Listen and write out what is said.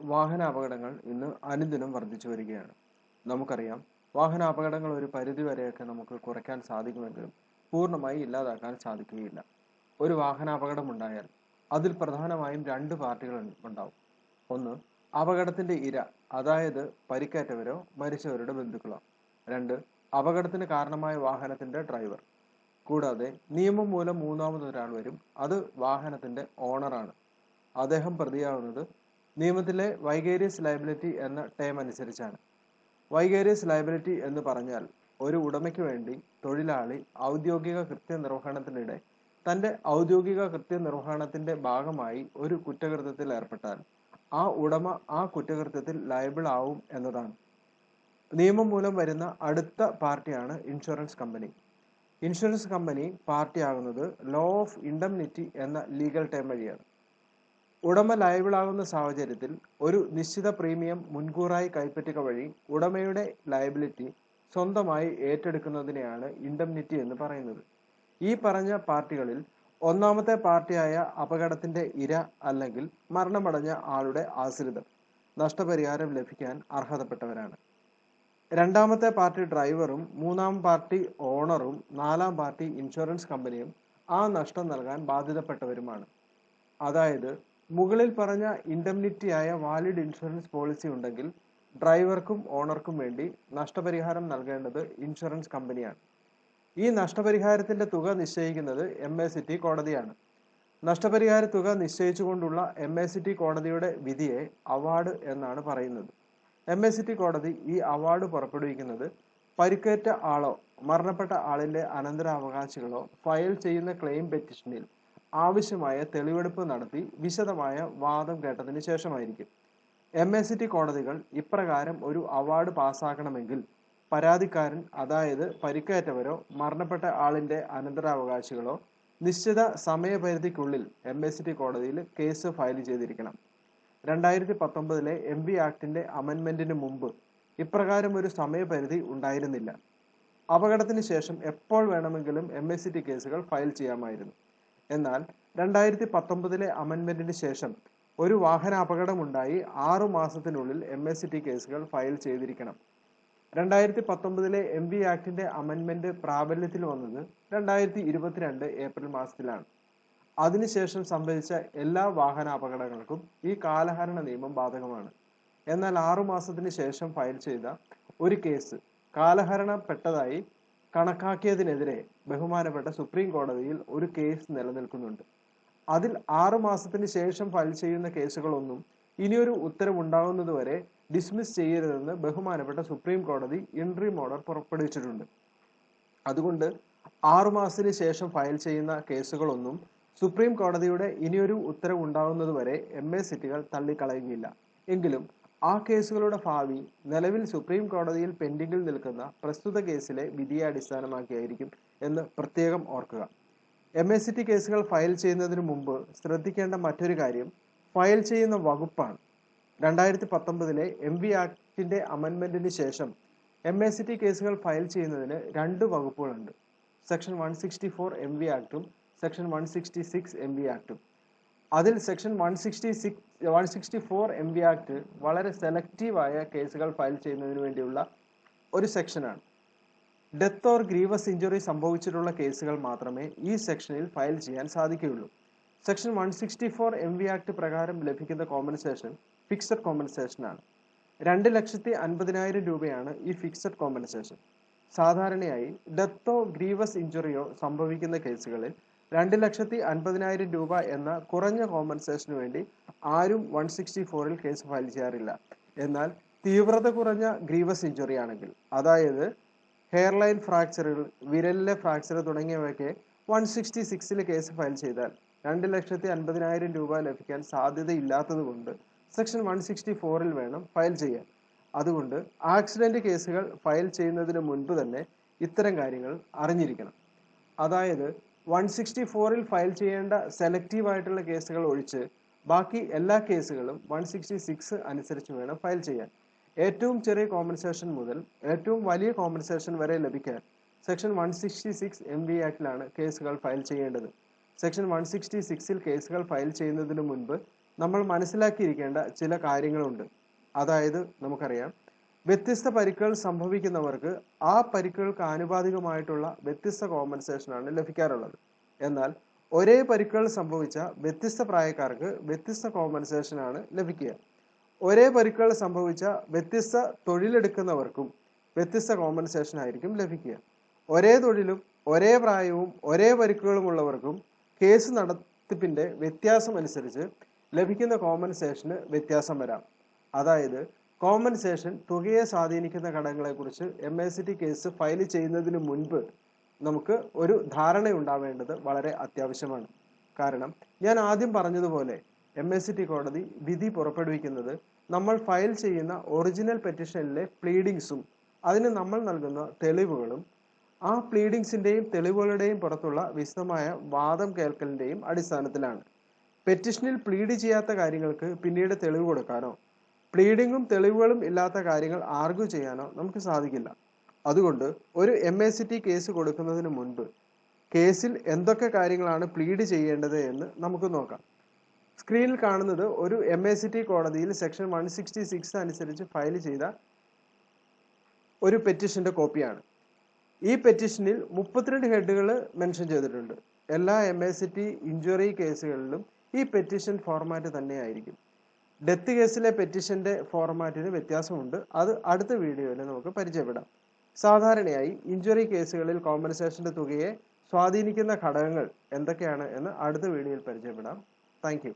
വാഹന അപകടങ്ങൾ ഇന്ന് അനുദിനം വർദ്ധിച്ചു വരികയാണ്. നമുക്കറിയാം വാഹന അപകടങ്ങൾ ഒരു പരിധി വരെയൊക്കെ നമുക്ക് കുറയ്ക്കാൻ സാധിക്കുമെങ്കിലും പൂർണമായി ഇല്ലാതാക്കാൻ സാധിക്കുകയില്ല. ഒരു വാഹന അപകടം ഉണ്ടായാൽ അതിൽ പ്രധാനമായും രണ്ട് പാർട്ടികൾ ഉണ്ടാവും. ഒന്ന് അപകടത്തിന്റെ ഇര അതായത് പരിക്കേറ്റവരോ മരിച്ചവരുടെ ബന്ധുക്കളോ. രണ്ട് അപകടത്തിന് കാരണമായ വാഹനത്തിന്റെ ഡ്രൈവർ. കൂടാതെ നിയമം മൂലം മൂന്നാമതൊരാൾ വരും അത് വാഹനത്തിന്റെ ഓണറാണ്. അദ്ദേഹം പ്രതിയാവുന്നത് നിയമത്തിലെ വൈഗേരിയസ് ലയബിലിറ്റി എന്ന ടേം അനുസരിച്ചാണ്. വൈഗേരിയസ് ലയബിലിറ്റി എന്ന് പറഞ്ഞാൽ ഒരു ഉടമയ്ക്ക് വേണ്ടി തൊഴിലാളി ഔദ്യോഗിക കൃത്യനിർവഹണത്തിനിടെ തന്റെ ഔദ്യോഗിക കൃത്യനിർവഹണത്തിന്റെ ഭാഗമായി ഒരു കുറ്റകൃത്യത്തിൽ ഏർപ്പെട്ടാൽ ആ ഉടമ ആ കുറ്റകൃത്യത്തിൽ ലയബിൾ ആവും എന്നതാണ്. നിയമം മൂലം വരുന്ന അടുത്ത പാർട്ടിയാണ് ഇൻഷുറൻസ് കമ്പനി ഇൻഷുറൻസ് കമ്പനി പാർട്ടിയാകുന്നത് ലോ ഓഫ് ഇൻഡംനിറ്റി എന്ന ലീഗൽ ടേം വഴിയാണ്. ഉടമ ലയബിൾ ആകുന്ന സാഹചര്യത്തിൽ ഒരു നിശ്ചിത പ്രീമിയം മുൻകൂറായി കൈപ്പറ്റുക വഴി ഉടമയുടെ ലയബിലിറ്റി സ്വന്തമായി ഏറ്റെടുക്കുന്നതിനെയാണ് ഇൻഡംനിറ്റി എന്ന് പറയുന്നത്. ഈ പറഞ്ഞ പാർട്ടികളിൽ ഒന്നാമത്തെ പാർട്ടിയായ അപകടത്തിന്റെ ഇര അല്ലെങ്കിൽ മരണമടഞ്ഞ ആളുടെ ആശ്രിതർ നഷ്ടപരിഹാരം ലഭിക്കാൻ അർഹതപ്പെട്ടവരാണ്. രണ്ടാമത്തെ പാർട്ടി ഡ്രൈവറും മൂന്നാം പാർട്ടി ഓണറും നാലാം പാർട്ടി ഇൻഷുറൻസ് കമ്പനിയും ആ നഷ്ടം നൽകാൻ ബാധ്യതപ്പെട്ടവരുമാണ്. അതായത് മുകളിൽ പറഞ്ഞ ഇൻഡംനിറ്റിയായ വാലിഡ് ഇൻഷുറൻസ് പോളിസി ഉണ്ടെങ്കിൽ ഡ്രൈവർക്കും ഓണർക്കും വേണ്ടി നഷ്ടപരിഹാരം നൽകേണ്ടത് ഇൻഷുറൻസ് കമ്പനിയാണ് ഈ നഷ്ടപരിഹാരത്തിന്റെ തുക നിശ്ചയിക്കുന്നത് എം എ സിറ്റി കോടതിയാണ്. നഷ്ടപരിഹാര തുക നിശ്ചയിച്ചുകൊണ്ടുള്ള എം എ സിറ്റി കോടതിയുടെ വിധിയെ അവാർഡ് എന്നാണ് പറയുന്നത്. എം എ സിറ്റി കോടതി ഈ അവാർഡ് പുറപ്പെടുവിക്കുന്നത് പരിക്കേറ്റ ആളോ മരണപ്പെട്ട ആളിന്റെ അനന്തരാവകാശികളോ ഫയൽ ചെയ്യുന്ന ക്ലെയിം പെറ്റീഷനിൽ ആവശ്യമായ തെളിവെടുപ്പ് നടത്തി വിശദമായ വാദം കേട്ടതിന് ശേഷമായിരിക്കും. എം എ ടി കോടതികൾ ഇപ്രകാരം ഒരു അവാർഡ് പാസ്സാക്കണമെങ്കിൽ പരാതിക്കാരൻ അതായത് പരിക്കേറ്റവരോ മരണപ്പെട്ട ആളിന്റെ അനന്തരാവകാശികളോ നിശ്ചിത സമയപരിധിക്കുള്ളിൽ എം എ ടി കോടതിയിൽ കേസ് ഫയൽ ചെയ്തിരിക്കണം. രണ്ടായിരത്തി പത്തൊമ്പതിലെ എം വി ആക്ടിന്റെ അമെൻമെന്റിന് മുമ്പ് ഇപ്രകാരം ഒരു സമയപരിധി ഉണ്ടായിരുന്നില്ല. അപകടത്തിന് ശേഷം എപ്പോൾ വേണമെങ്കിലും എം എസ് കേസുകൾ ഫയൽ ചെയ്യാമായിരുന്നു. എന്നാൽ രണ്ടായിരത്തി പത്തൊമ്പതിലെ അമൻമെന്റിന് ശേഷം ഒരു വാഹന അപകടമുണ്ടായി ആറു മാസത്തിനുള്ളിൽ എം എസ് ടി കേസുകൾ ഫയൽ ചെയ്തിരിക്കണം. രണ്ടായിരത്തി പത്തൊമ്പതിലെ എം വി ആക്ടിന്റെ അമൻമെന്റ് പ്രാബല്യത്തിൽ വന്നത് രണ്ടായിരത്തി ഇരുപത്തിരണ്ട് ഏപ്രിൽ മാസത്തിലാണ്. അതിനുശേഷം സംഭവിച്ച എല്ലാ വാഹന അപകടങ്ങൾക്കും ഈ കാലഹരണ നിയമം ബാധകമാണ്. എന്നാൽ ആറു മാസത്തിന് ശേഷം ഫയൽ ചെയ്ത ഒരു കേസ് കാലഹരണപ്പെട്ടതായി കണക്കാക്കിയതിനെതിരെ ബഹുമാനപ്പെട്ട സുപ്രീം കോടതിയിൽ ഒരു കേസ് നിലനിൽക്കുന്നുണ്ട്. അതിൽ ആറു മാസത്തിന് ശേഷം ഫയൽ ചെയ്യുന്ന കേസുകളൊന്നും ഇനിയൊരു ഉത്തരവുണ്ടാകുന്നതുവരെ ഡിസ്മിസ് ചെയ്യരുതെന്ന് ബഹുമാനപ്പെട്ട സുപ്രീം കോടതി ഇൻട്രീം ഓർഡർ പുറപ്പെടുവിച്ചിട്ടുണ്ട്. അതുകൊണ്ട് ആറു മാസത്തിന് ശേഷം ഫയൽ ചെയ്യുന്ന കേസുകളൊന്നും സുപ്രീം കോടതിയുടെ ഇനിയൊരു ഉത്തരവുണ്ടാകുന്നതുവരെ എം എ സിറ്റികൾ തള്ളിക്കളയുകയില്ല. എങ്കിലും ആ കേസുകളുടെ ഭാവി നിലവിൽ സുപ്രീം കോടതിയിൽ പെൻഡിംഗിൽ നിൽക്കുന്ന പ്രസ്തുത കേസിലെ വിധിയെ അടിസ്ഥാനമാക്കിയായിരിക്കും എന്ന് പ്രത്യേകം ഓർക്കുക. എം എസ് സി ടി കേസുകൾ ഫയൽ ചെയ്യുന്നതിന് മുമ്പ് ശ്രദ്ധിക്കേണ്ട മറ്റൊരു കാര്യം ഫയൽ ചെയ്യുന്ന വകുപ്പാണ്. രണ്ടായിരത്തി പത്തൊമ്പതിലെ എം വി ആക്ടിന്റെ അമെൻമെന്റിന് ശേഷം എം എസ് സി ടി കേസുകൾ ഫയൽ ചെയ്യുന്നതിന് രണ്ട് വകുപ്പുകളുണ്ട്. Section one sixty four M V ആക്ടും section one sixty six M V ആക്ടും അതിൽ section one sixty six one sixty four M V act വളരെ സെലക്റ്റീവായ കേസുകൾ ഫയൽ ചെയ്യുന്നതിന് വേണ്ടിയുള്ള ഒരു സെക്ഷനാണ്. ഡെത്ത് ഓർ ഗ്രീവസ് ഇഞ്ചുറി സംഭവിച്ചിട്ടുള്ള കേസുകൾ മാത്രമേ ഈ സെക്ഷനിൽ ഫയൽ ചെയ്യാൻ സാധിക്കുകയുള്ളൂ. Section one sixty four M V act പ്രകാരം ലഭിക്കുന്ന കോമ്പൻസേഷൻ ഫിക്സഡ് കോമ്പൻസേഷനാണ് രണ്ട് ലക്ഷത്തി അൻപതിനായിരം രൂപയാണ് ഈ ഫിക്സഡ് കോമ്പൻസേഷൻ സാധാരണയായി ഡെത്തോ ഗ്രീവസ് ഇഞ്ചുറിയോ സംഭവിക്കുന്ന കേസുകളിൽ രണ്ട് ലക്ഷത്തി അൻപതിനായിരം രൂപ എന്ന കുറഞ്ഞ കോമ്പൻസേഷന് വേണ്ടി ആരും വൺ സിക്സ്റ്റി ഫോറിൽ കേസ് ഫയൽ ചെയ്യാറില്ല. എന്നാൽ തീവ്രത കുറഞ്ഞ ഗ്രീവസ് ഇഞ്ചുറി ആണെങ്കിൽ അതായത് ഹെയർലൈൻ ഫ്രാക്ചറുകൾ വിരലിലെ ഫ്രാക്ചർ തുടങ്ങിയവയൊക്കെ വൺ സിക്സ്റ്റി സിക്സിൽ കേസ് ഫയൽ ചെയ്താൽ രണ്ട് ലക്ഷത്തി അൻപതിനായിരം രൂപ ലഭിക്കാൻ സാധ്യതയില്ലാത്തത് കൊണ്ട് സെക്ഷൻ വൺ സിക്സ്റ്റി ഫോറിൽ വേണം ഫയൽ ചെയ്യാൻ. അതുകൊണ്ട് ആക്സിഡന്റ് കേസുകൾ ഫയൽ ചെയ്യുന്നതിന് മുൻപ് തന്നെ ഇത്തരം കാര്യങ്ങൾ അറിഞ്ഞിരിക്കണം. അതായത് വൺ സിക്സ്റ്റി ഫോറിൽ ഫയൽ ചെയ്യേണ്ട സെലക്റ്റീവ് ആയിട്ടുള്ള കേസുകൾ ഒഴിച്ച് ബാക്കി എല്ലാ കേസുകളും വൺ സിക്സ്റ്റി സിക്സ് അനുസരിച്ച് വേണം ഫയൽ ചെയ്യാൻ. ഏറ്റവും ചെറിയ കോമ്പൻസേഷൻ മുതൽ ഏറ്റവും വലിയ കോമ്പൻസേഷൻ വരെ ലഭിക്കാൻ section one sixty six M V ആക്ടിലാണ് കേസുകൾ ഫയൽ ചെയ്യേണ്ടത്. സെക്ഷൻ വൺ സിക്സ്റ്റി സിക്സിൽ കേസുകൾ ഫയൽ ചെയ്യുന്നതിന് മുൻപ് നമ്മൾ മനസ്സിലാക്കിയിരിക്കേണ്ട ചില കാര്യങ്ങളുണ്ട്. അതായത് നമുക്കറിയാം വ്യത്യസ്ത പരിക്കുകൾ സംഭവിക്കുന്നവർക്ക് ആ പരിക്കുകൾക്ക് ആനുപാതികമായിട്ടുള്ള വ്യത്യസ്ത കോമ്പൻസേഷനാണ് ലഭിക്കാറുള്ളത്. എന്നാൽ ഒരേ പരിക്കുകൾ സംഭവിച്ച വ്യത്യസ്ത പ്രായക്കാർക്ക് വ്യത്യസ്ത കോമ്പൻസേഷനാണ് ലഭിക്കുക. ഒരേ പരിക്കുകൾ സംഭവിച്ച വ്യത്യസ്ത തൊഴിലെടുക്കുന്നവർക്കും വ്യത്യസ്ത കോമ്പൻസേഷൻ ആയിരിക്കും ലഭിക്കുക. ഒരേ തൊഴിലും ഒരേ പ്രായവും ഒരേ പരിക്കുകളും ഉള്ളവർക്കും കേസ് നടത്തിപ്പിന്റെ വ്യത്യാസം അനുസരിച്ച് ലഭിക്കുന്ന കോമ്പൻസേഷന് വ്യത്യാസം വരാം. അതായത് കോമ്പൻസേഷൻ തുകയെ സ്വാധീനിക്കുന്ന ഘടകങ്ങളെക്കുറിച്ച് M A C T case file ചെയ്യുന്നതിന് മുൻപ് നമുക്ക് ഒരു ധാരണ ഉണ്ടാവേണ്ടത് വളരെ അത്യാവശ്യമാണ്. കാരണം ഞാൻ ആദ്യം പറഞ്ഞതുപോലെ എം എസ് സി ടി കോടതി വിധി പുറപ്പെടുവിക്കുന്നത് നമ്മൾ ഫയൽ ചെയ്യുന്ന ഒറിജിനൽ പെറ്റീഷനിലെ പ്ലീഡിങ്സും അതിന് നമ്മൾ നൽകുന്ന തെളിവുകളും ആ പ്ലീഡിങ്സിന്റെയും തെളിവുകളുടെയും പുറത്തുള്ള വിശദമായ വാദം കേൾക്കലിന്റെയും അടിസ്ഥാനത്തിലാണ്. പെറ്റീഷനിൽ പ്ലീഡ് ചെയ്യാത്ത കാര്യങ്ങൾക്ക് പിന്നീട് തെളിവ് കൊടുക്കാനോ പ്ലീഡിങ്ങും തെളിവുകളും ഇല്ലാത്ത കാര്യങ്ങൾ ആർഗ്യൂ ചെയ്യാനോ നമുക്ക് സാധിക്കില്ല. അതുകൊണ്ട് ഒരു M A C T case കൊടുക്കുന്നതിന് മുൻപ് കേസിൽ എന്തൊക്കെ കാര്യങ്ങളാണ് പ്ലീഡ് ചെയ്യേണ്ടത് എന്ന് നമുക്ക് നോക്കാം. സ്ക്രീനിൽ കാണുന്നത് ഒരു എം എ സി ടി കോടതിയിൽ സെക്ഷൻ വൺ സിക്സ്റ്റി സിക്സ് അനുസരിച്ച് ഫയൽ ചെയ്ത ഒരു പെറ്റീഷന്റെ കോപ്പിയാണ് ഈ പെറ്റീഷനിൽ മുപ്പത്തിരണ്ട് ഹെഡുകൾ മെൻഷൻ ചെയ്തിട്ടുണ്ട്. എല്ലാ M A C T injury കേസുകളിലും ഈ പെറ്റീഷൻ ഫോർമാറ്റ് തന്നെയായിരിക്കും. ഡെത്ത് കേസിലെ പെറ്റീഷന്റെ ഫോർമാറ്റിന് വ്യത്യാസമുണ്ട്. അത് അടുത്ത വീഡിയോയിൽ നമുക്ക് പരിചയപ്പെടാം. സാധാരണയായി ഇഞ്ചുറി കേസുകളിൽ കോമ്പൻസേഷന്റെ തുകയെ സ്വാധീനിക്കുന്ന ഘടകങ്ങൾ എന്തൊക്കെയാണ് എന്ന് അടുത്ത വീഡിയോയിൽ പരിചയപ്പെടാം. താങ്ക്